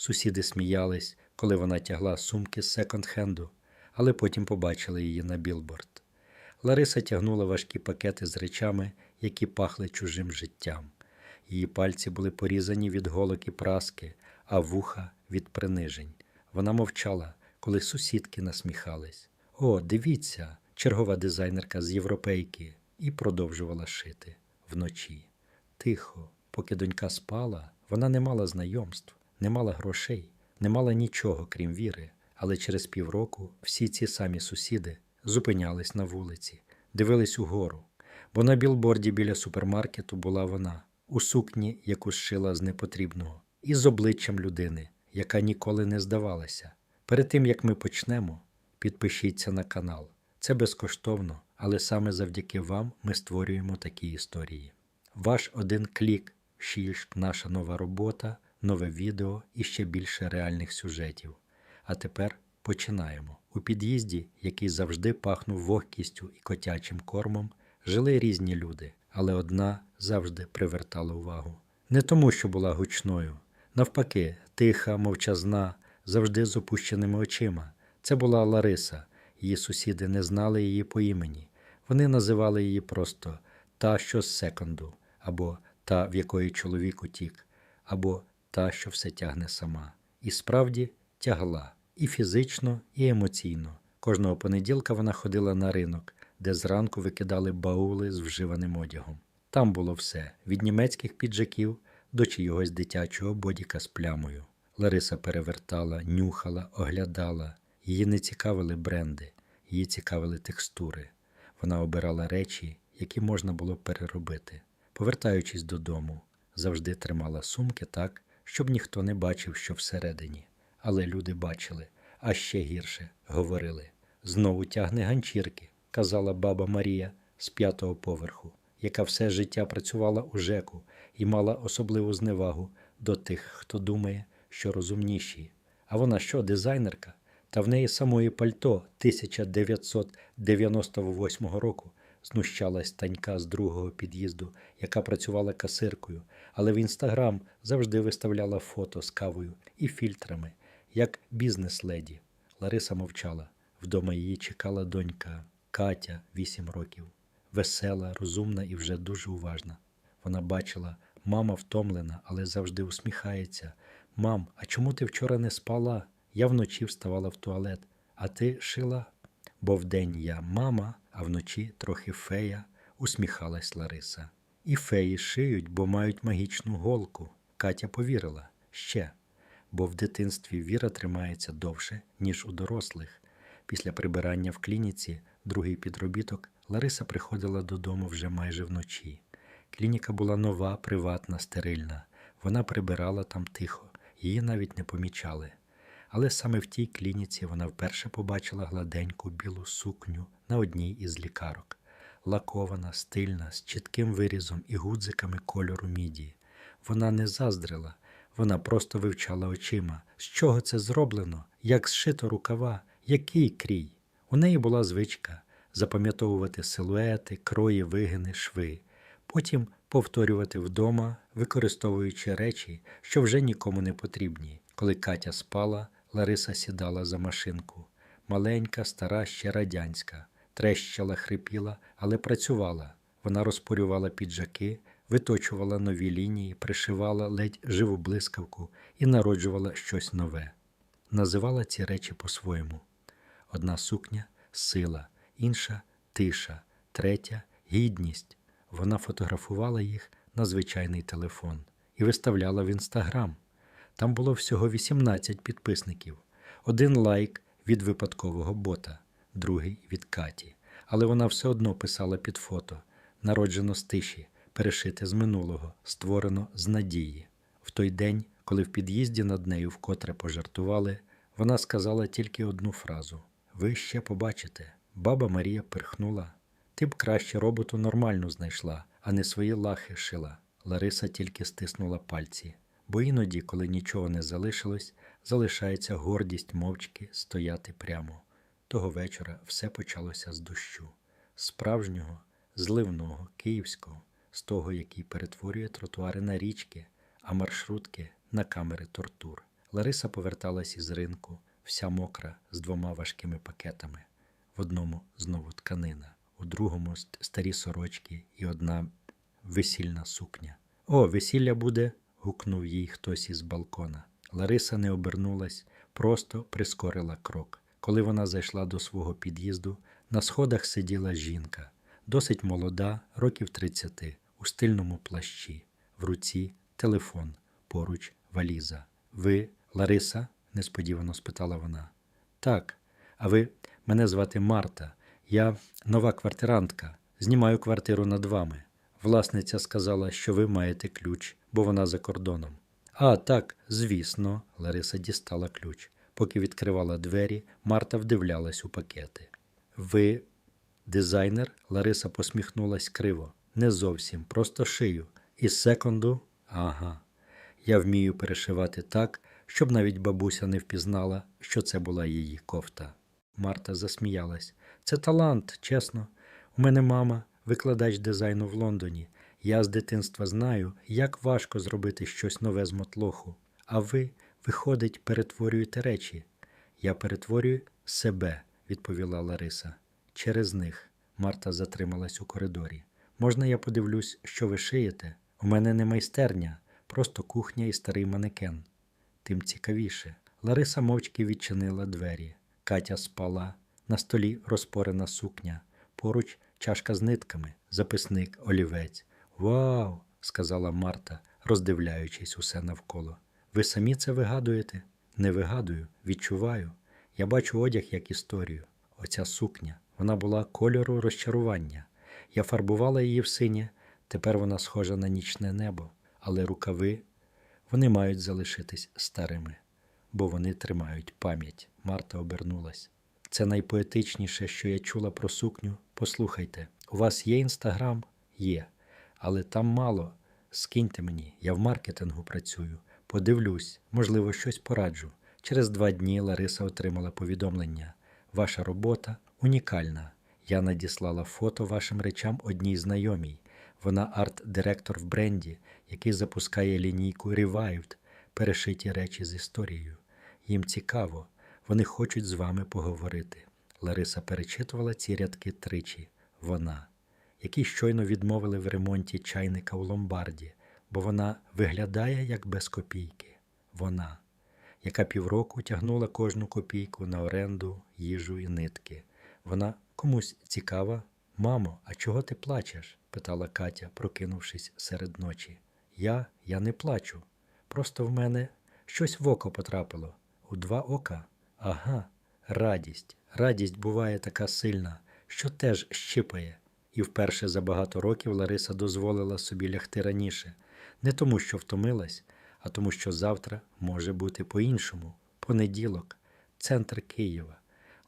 Сусіди сміялись, коли вона тягла сумки з секонд-хенду, але потім побачили її на білборд. Лариса тягнула важкі пакети з речами, які пахли чужим життям. Її пальці були порізані від голок і праски, а вуха від принижень. Вона мовчала, коли сусідки насміхались. О, дивіться, чергова дизайнерка з європейки, і продовжувала шити вночі. Тихо, поки донька спала, вона не мала знайомств, не мала грошей, не мала нічого, крім віри. Але через півроку всі ці самі сусіди зупинялись на вулиці, дивились угору, бо на білборді біля супермаркету була вона у сукні, яку зшила з непотрібного, і з обличчям людини, яка ніколи не здавалася. Перед тим як ми почнемо, підпишіться на канал. Це безкоштовно, але саме завдяки вам ми створюємо такі історії. Ваш один клік, шіж наша нова робота, нове відео і ще більше реальних сюжетів. А тепер починаємо. У під'їзді, який завжди пахнув вогкістю і котячим кормом, жили різні люди, але одна завжди привертала увагу. Не тому, що була гучною, навпаки, тиха, мовчазна, завжди з опущеними очима. Це була Лариса. Її сусіди не знали її по імені. Вони називали її просто та, що з секонду, або та, в якої чоловік утік, або та, що все тягне сама. І справді тягла і фізично, і емоційно. Кожного понеділка вона ходила на ринок, де зранку викидали баули з вживаним одягом. Там було все: від німецьких піджаків до чийогось дитячого бодіка з плямою. Лариса перевертала, нюхала, оглядала. Її не цікавили бренди, її цікавили текстури. Вона обирала речі, які можна було переробити. Повертаючись додому, завжди тримала сумки так, щоб ніхто не бачив, що всередині. Але люди бачили, а ще гірше говорили. Знову тягне ганчірки, казала баба Марія з п'ятого поверху, яка все життя працювала у ЖЕКу і мала особливу зневагу до тих, хто думає, що розумніші. А вона що, дизайнерка? Та в неї самої пальто 1998 року знущалась танька з другого під'їзду, яка працювала касиркою, але в інстаграм завжди виставляла фото з кавою і фільтрами, як бізнес-леді. Лариса мовчала. Вдома її чекала донька Катя, 8 років, весела, розумна і вже дуже уважна. Вона бачила, мама втомлена, але завжди усміхається. Мам, а чому ти вчора не спала? Я вночі вставала в туалет, а ти шила? Бо вдень я мама, а вночі трохи фея, усміхалась Лариса. І феї шиють, бо мають магічну голку. Катя повірила ще, бо в дитинстві віра тримається довше, ніж у дорослих. Після прибирання в клініці, другий підробіток, Лариса приходила додому вже майже вночі. Клініка була нова, приватна, стерильна. Вона прибирала там тихо, її навіть не помічали. Але саме в тій клініці вона вперше побачила гладеньку білу сукню на одній із лікарок, лакована, стильна, з чітким вирізом і гудзиками кольору міді. Вона не заздрила, вона просто вивчала очима, з чого це зроблено, як зшито рукава, який крій. У неї була звичка запам'ятовувати силуети, крої, вигини, шви, потім повторювати вдома, використовуючи речі, що вже нікому не потрібні. Коли Катя спала, Лариса сідала за машинку. Маленька, стара, ще радянська, трещала, хрипіла, але працювала. Вона розпорювала піджаки, виточувала нові лінії, пришивала ледь живу блискавку і народжувала щось нове. Називала ці речі по-своєму. Одна сукня сила, інша тиша, третя гідність. Вона фотографувала їх на звичайний телефон і виставляла в інстаграм. Там було всього 18 підписників, один лайк від випадкового бота, другий від Каті. Але вона все одно писала під фото, народжено з тиші, перешите з минулого, створено з надії. В той день, коли в під'їзді над нею вкотре пожартували, вона сказала тільки одну фразу: Ви ще побачите. Баба Марія пирхнула. Ти б краще роботу нормальну знайшла, а не свої лахи шила. Лариса тільки стиснула пальці, бо іноді, коли нічого не залишилось, залишається гордість мовчки стояти прямо. Того вечора все почалося з дощу, справжнього, зливного, київського, з того, який перетворює тротуари на річки, а маршрутки на камери тортур. Лариса поверталась із ринку, вся мокра, з двома важкими пакетами. В одному знову тканина, у другому старі сорочки і одна весільна сукня. О, весілля буде. гукнув їй хтось із балкона. Лариса не обернулась, просто прискорила крок. Коли вона зайшла до свого під'їзду, на сходах сиділа жінка, досить молода, років 30, у стильному плащі, в руці телефон, поруч валіза. Ви, Лариса? несподівано спитала вона. Так, а ви мене звати Марта. Я нова квартирантка. Знімаю квартиру над вами. Власниця сказала, що ви маєте ключ, бо вона за кордоном. А, так, звісно, Лариса дістала ключ. Поки відкривала двері, Марта вдивлялась у пакети. Ви дизайнер? Лариса посміхнулась криво. Не зовсім, просто шию. Із секунду? Ага. Я вмію перешивати так, щоб навіть бабуся не впізнала, що це була її кофта. Марта засміялась. Це талант, чесно. У мене мама, викладач дизайну в Лондоні. Я з дитинства знаю, як важко зробити щось нове з мотлоху. А ви, виходить, перетворюєте речі. Я перетворюю себе, відповіла Лариса. Через них. Марта затрималась у коридорі. Можна я подивлюсь, що ви шиєте? У мене не майстерня, просто кухня і старий манекен. Тим цікавіше. Лариса мовчки відчинила двері. Катя спала, на столі розпорена сукня, поруч чашка з нитками, записник, олівець. Вау! сказала Марта, роздивляючись усе навколо. Ви самі це вигадуєте? Не вигадую, відчуваю. Я бачу одяг як історію. Оця сукня, вона була кольору розчарування. Я фарбувала її в синє, тепер вона схожа на нічне небо, але рукави вони мають залишитись старими, бо вони тримають пам'ять. Марта обернулась. Це найпоетичніше, що я чула про сукню. Послухайте, у вас є інстаграм? Є. Але там мало. Скиньте мені, я в маркетингу працюю. Подивлюсь, можливо, щось пораджу. Через два дні Лариса отримала повідомлення. Ваша робота унікальна. Я надіслала фото вашим речам одній знайомій. Вона арт-директор в бренді, який запускає лінійку Revived, перешиті речі з історією. Їм цікаво, вони хочуть з вами поговорити. Лариса перечитувала ці рядки тричі. Вона, які щойно відмовили в ремонті чайника у ломбарді, бо вона виглядає як без копійки. Вона, яка півроку тягнула кожну копійку на оренду, їжу і нитки. Вона комусь цікава. Мамо, а чого ти плачеш? питала Катя, прокинувшись серед ночі. Я, я не плачу. Просто в мене щось в око потрапило. У два ока? Ага, радість. Радість буває така сильна, що теж щипає. І вперше за багато років Лариса дозволила собі лягти раніше, не тому, що втомилась, а тому, що завтра може бути по-іншому. Понеділок, центр Києва.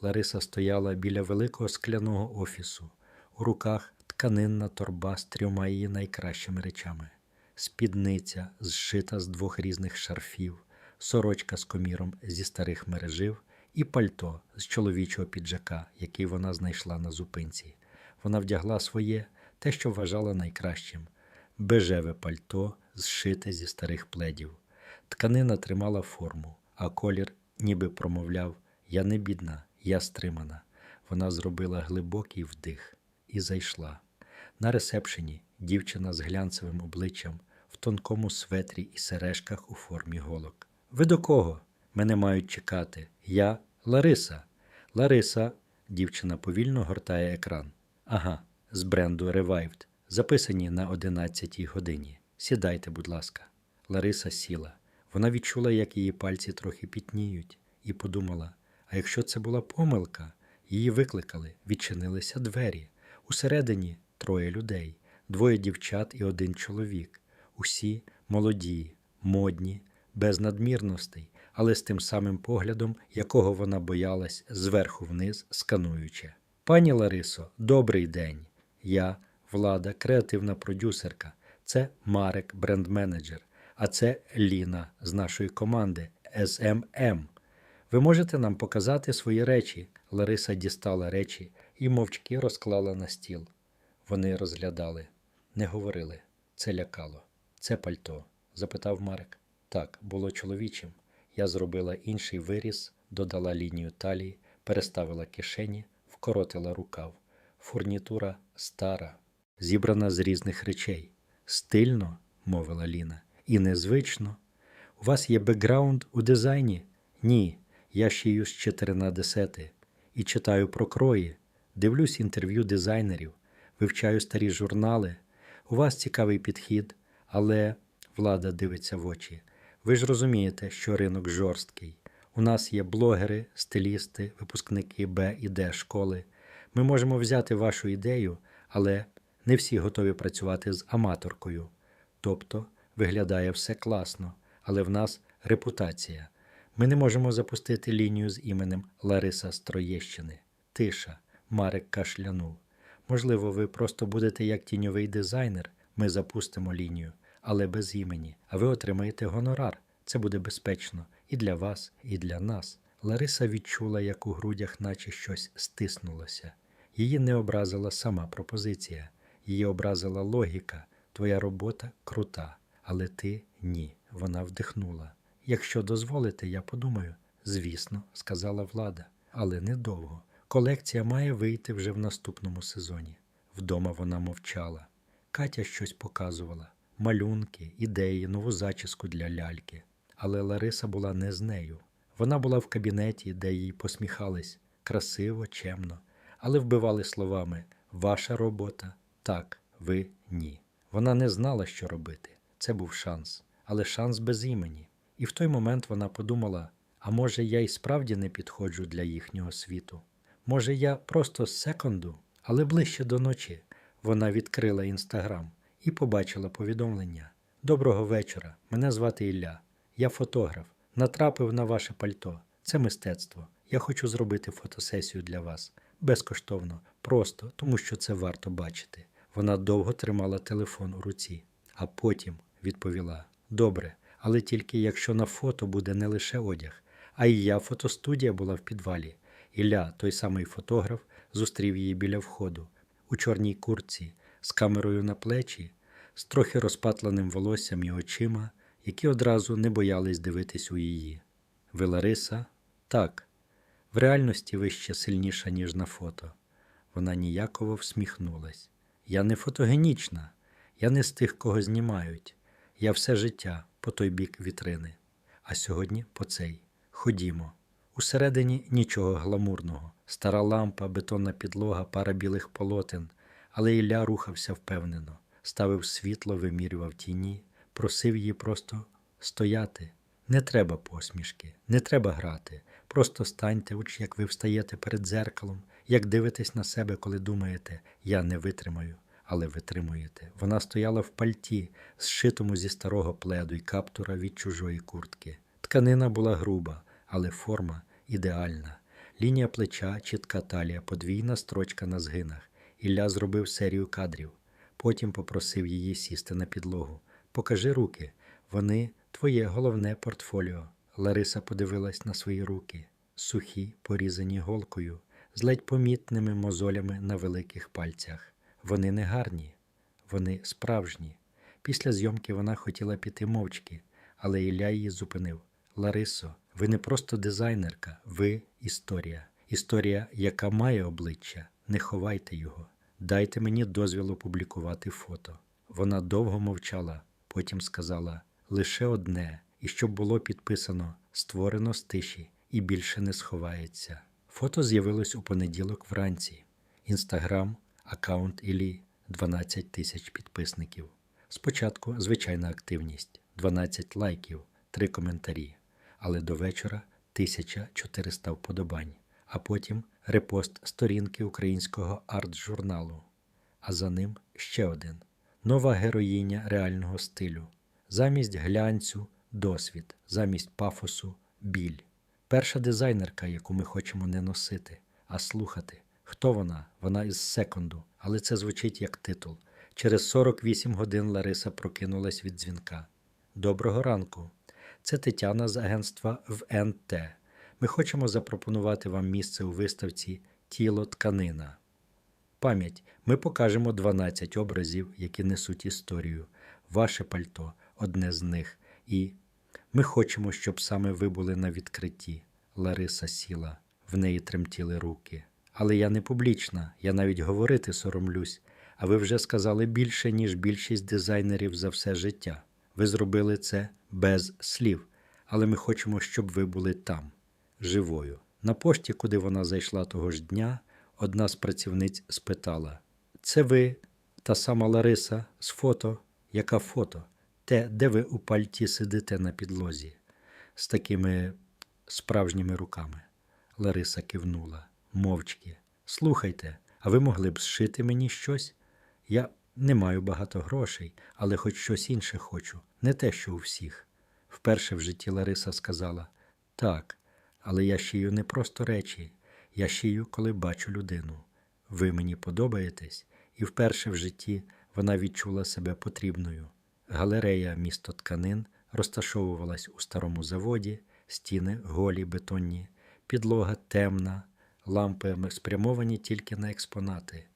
Лариса стояла біля великого скляного офісу, у руках тканинна торба з трьома її найкращими речами, спідниця, зшита з двох різних шарфів, сорочка з коміром зі старих мережив і пальто з чоловічого піджака, який вона знайшла на зупинці. Вона вдягла своє, те, що вважала найкращим бежеве пальто, зшите зі старих пледів. Тканина тримала форму, а колір ніби промовляв Я не бідна, я стримана. Вона зробила глибокий вдих і зайшла. На ресепшені дівчина з глянцевим обличчям в тонкому светрі і сережках у формі голок. Ви до кого? Мене мають чекати. Я Лариса. Лариса. Дівчина повільно гортає екран. Ага, з бренду Revived. Записані на 11 годині. Сідайте, будь ласка. Лариса сіла. Вона відчула, як її пальці трохи пітніють, і подумала: а якщо це була помилка, її викликали, відчинилися двері. Усередині троє людей, двоє дівчат і один чоловік. Усі молоді, модні, без надмірностей, але з тим самим поглядом, якого вона боялась зверху вниз, скануючи. Пані Ларисо, добрий день. Я Влада, креативна продюсерка. Це Марек, бренд-менеджер. А це Ліна з нашої команди SMM. Ви можете нам показати свої речі? Лариса дістала речі і мовчки розклала на стіл. Вони розглядали, не говорили. Це лякало. Це пальто? запитав Марек. Так, було чоловічим. Я зробила інший виріз, додала лінію талії, переставила кишені, вкоротила рукав. Фурнітура стара, зібрана з різних речей. Стильно, мовила Ліна, і незвично. У вас є бекграунд у дизайні? Ні. Я шию з 4 на 10 і читаю про крої, дивлюсь інтерв'ю дизайнерів, вивчаю старі журнали. У вас цікавий підхід, але влада дивиться в очі. Ви ж розумієте, що ринок жорсткий. У нас є блогери, стилісти, випускники Б і Д школи. Ми можемо взяти вашу ідею, але не всі готові працювати з аматоркою. Тобто виглядає все класно, але в нас репутація. Ми не можемо запустити лінію з іменем Лариса Строєщини. Тиша. Марик кашлянув. Можливо, ви просто будете як тіньовий дизайнер. Ми запустимо лінію, але без імені, а ви отримаєте гонорар. Це буде безпечно і для вас, і для нас. Лариса відчула, як у грудях наче щось стиснулося. Її не образила сама пропозиція, її образила логіка. Твоя робота крута, але ти ні. Вона вдихнула. Якщо дозволите, я подумаю. Звісно, сказала влада, але недовго. Колекція має вийти вже в наступному сезоні. Вдома вона мовчала. Катя щось показувала малюнки, ідеї, нову зачіску для ляльки. Але Лариса була не з нею. Вона була в кабінеті, де їй посміхались красиво, чемно, але вбивали словами Ваша робота так, ви ні. Вона не знала, що робити. Це був шанс, але шанс без імені. І в той момент вона подумала: а може, я й справді не підходжу для їхнього світу? Може, я просто з секунду, але ближче до ночі. Вона відкрила інстаграм і побачила повідомлення: Доброго вечора! Мене звати Ілля. Я фотограф. Натрапив на ваше пальто. Це мистецтво. Я хочу зробити фотосесію для вас. Безкоштовно, просто тому що це варто бачити. Вона довго тримала телефон у руці, а потім відповіла: Добре, але тільки якщо на фото буде не лише одяг, а й я фотостудія була в підвалі. Ілля, той самий фотограф, зустрів її біля входу, у чорній куртці, з камерою на плечі, з трохи розпатленим волоссям і очима, які одразу не боялись дивитись у її. Ви Лариса? Так. В реальності ви ще сильніша, ніж на фото. Вона ніяково всміхнулась. Я не фотогенічна, я не з тих, кого знімають. Я все життя по той бік вітрини. А сьогодні по цей. Ходімо. Усередині нічого гламурного, стара лампа, бетонна підлога, пара білих полотен, але Ілля рухався впевнено, ставив світло, вимірював тіні, просив її просто стояти. Не треба посмішки, не треба грати. Просто станьте, уч як ви встаєте перед дзеркалом, як дивитесь на себе, коли думаєте, я не витримаю, але витримуєте. Вона стояла в пальті, зшитому зі старого пледу і каптура від чужої куртки. Тканина була груба, але форма ідеальна. Лінія плеча, чітка талія, подвійна строчка на згинах. Ілля зробив серію кадрів. Потім попросив її сісти на підлогу. Покажи руки, вони твоє головне портфоліо. Лариса подивилась на свої руки, сухі, порізані голкою, з ледь помітними мозолями на великих пальцях. Вони не гарні, вони справжні. Після зйомки вона хотіла піти мовчки, але Ілля її зупинив. Ларисо, ви не просто дизайнерка, ви історія. Історія, яка має обличчя. Не ховайте його. Дайте мені дозвіл опублікувати фото. Вона довго мовчала, потім сказала лише одне, і щоб було підписано створено з тиші і більше не сховається. Фото з'явилось у понеділок вранці. Інстаграм, аккаунт Ілі 12 тисяч підписників. Спочатку звичайна активність 12 лайків, 3 коментарі, але до вечора 1400 вподобань, а потім репост сторінки українського арт-журналу. А за ним ще один нова героїня реального стилю. Замість глянцю досвід, замість пафосу біль. Перша дизайнерка, яку ми хочемо не носити, а слухати. Хто вона? Вона із секунду, але це звучить як титул. Через 48 годин Лариса прокинулась від дзвінка. Доброго ранку. Це Тетяна з агентства ВНТ. Ми хочемо запропонувати вам місце у виставці Тіло тканина. Пам'ять. Ми покажемо 12 образів, які несуть історію. Ваше пальто одне з них. І Ми хочемо, щоб саме ви були на відкритті. Лариса сіла, в неї тремтіли руки. Але я не публічна, я навіть говорити соромлюсь. А ви вже сказали більше, ніж більшість дизайнерів за все життя. Ви зробили це без слів, але ми хочемо, щоб ви були там, живою. На пошті, куди вона зайшла того ж дня, одна з працівниць спитала: Це ви та сама Лариса з фото? Яка фото? Те, де ви у пальті сидите на підлозі, з такими справжніми руками. Лариса кивнула, мовчки. Слухайте, а ви могли б зшити мені щось? Я не маю багато грошей, але хоч щось інше хочу, не те, що у всіх. Вперше в житті Лариса сказала так, але я шию не просто речі, я шию, коли бачу людину. Ви мені подобаєтесь, і вперше в житті вона відчула себе потрібною. Галерея місто тканин розташовувалась у старому заводі, стіни голі бетонні, підлога темна, лампи спрямовані тільки на експонати.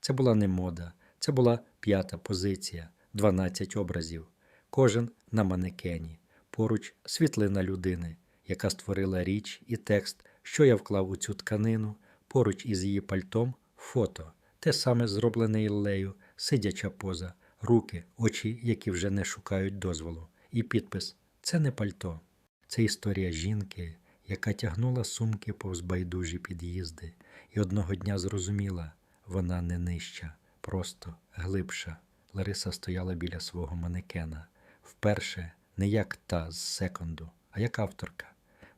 Це була не мода, це була п'ята позиція, 12 образів, кожен на манекені, поруч світлина людини, яка створила річ і текст, що я вклав у цю тканину, поруч із її пальтом фото, те саме зроблене Іллею, сидяча поза, руки, очі, які вже не шукають дозволу, і підпис Це не пальто. Це історія жінки, яка тягнула сумки повз байдужі під'їзди, і одного дня зрозуміла, вона не нижча, просто глибша. Лариса стояла біля свого манекена. Вперше не як та з секунду, а як авторка.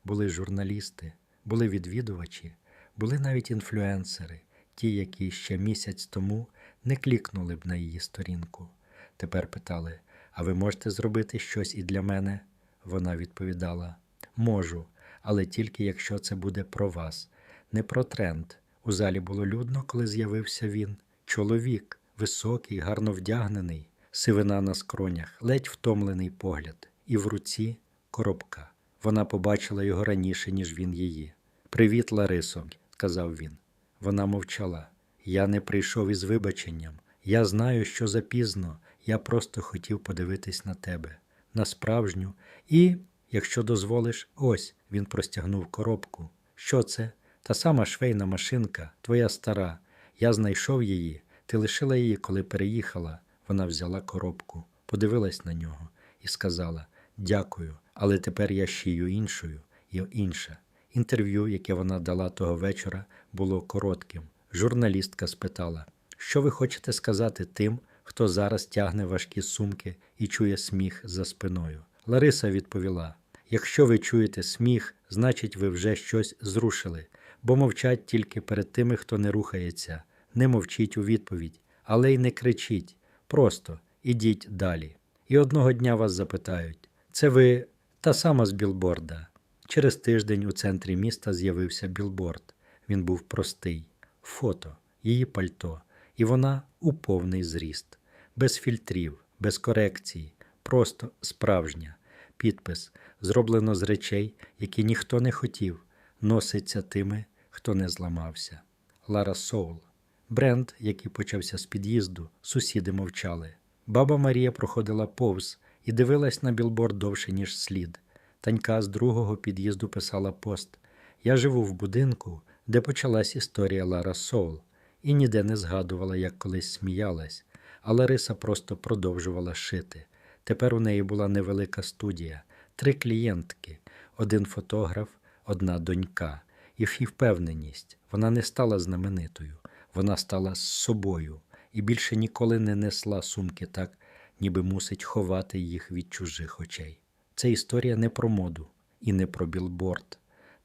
Були журналісти, були відвідувачі, були навіть інфлюенсери, ті, які ще місяць тому не клікнули б на її сторінку. Тепер питали: А ви можете зробити щось і для мене? Вона відповідала: Можу, але тільки якщо це буде про вас, не про тренд. У залі було людно, коли з'явився він. Чоловік, високий, гарно вдягнений, сивина на скронях, ледь втомлений погляд, і в руці коробка. Вона побачила його раніше, ніж він її. Привіт, Ларисо, сказав він. Вона мовчала. Я не прийшов із вибаченням. Я знаю, що запізно. Я просто хотів подивитись на тебе, на справжню. І, якщо дозволиш, ось він простягнув коробку. Що це? Та сама швейна машинка, твоя стара. Я знайшов її. Ти лишила її, коли переїхала. Вона взяла коробку, подивилась на нього і сказала: Дякую, але тепер я шию іншою і інше. Інтерв'ю, яке вона дала того вечора, було коротким. Журналістка спитала, що ви хочете сказати тим, хто зараз тягне важкі сумки і чує сміх за спиною. Лариса відповіла: Якщо ви чуєте сміх, значить ви вже щось зрушили, бо мовчать тільки перед тими, хто не рухається, не мовчіть у відповідь, але й не кричіть. Просто ідіть далі. І одного дня вас запитають: це ви та сама з білборда. Через тиждень у центрі міста з'явився білборд. Він був простий, фото, її пальто, і вона у повний зріст, без фільтрів, без корекцій, просто справжня. Підпис зроблено з речей, які ніхто не хотів, носиться тими, хто не зламався. Лара Соул. Бренд, який почався з під'їзду, сусіди мовчали. Баба Марія проходила повз і дивилась на білборд довше, ніж слід. Танька з другого під'їзду писала пост: Я живу в будинку, де почалась історія Лара Соул, і ніде не згадувала, як колись сміялась, а Лариса просто продовжувала шити. Тепер у неї була невелика студія, три клієнтки, один фотограф, одна донька, і впевненість. Вона не стала знаменитою, вона стала з собою і більше ніколи не несла сумки так, ніби мусить ховати їх від чужих очей. Це історія не про моду і не про білборд.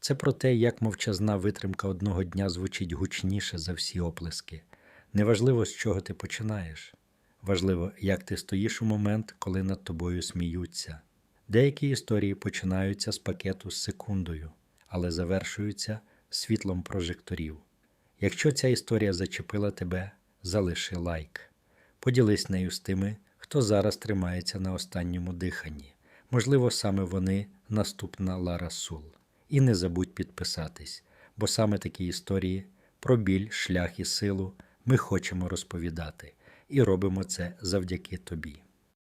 Це про те, як мовчазна витримка одного дня звучить гучніше за всі оплески. Неважливо, з чого ти починаєш. Важливо, як ти стоїш у момент, коли над тобою сміються. Деякі історії починаються з пакету з секундою, але завершуються світлом прожекторів. Якщо ця історія зачепила тебе, залиши лайк. Поділись нею з тими, хто зараз тримається на останньому диханні. Можливо, саме вони наступна Лара Сул. І не забудь підписатись, бо саме такі історії про біль, шлях і силу ми хочемо розповідати, і робимо це завдяки тобі.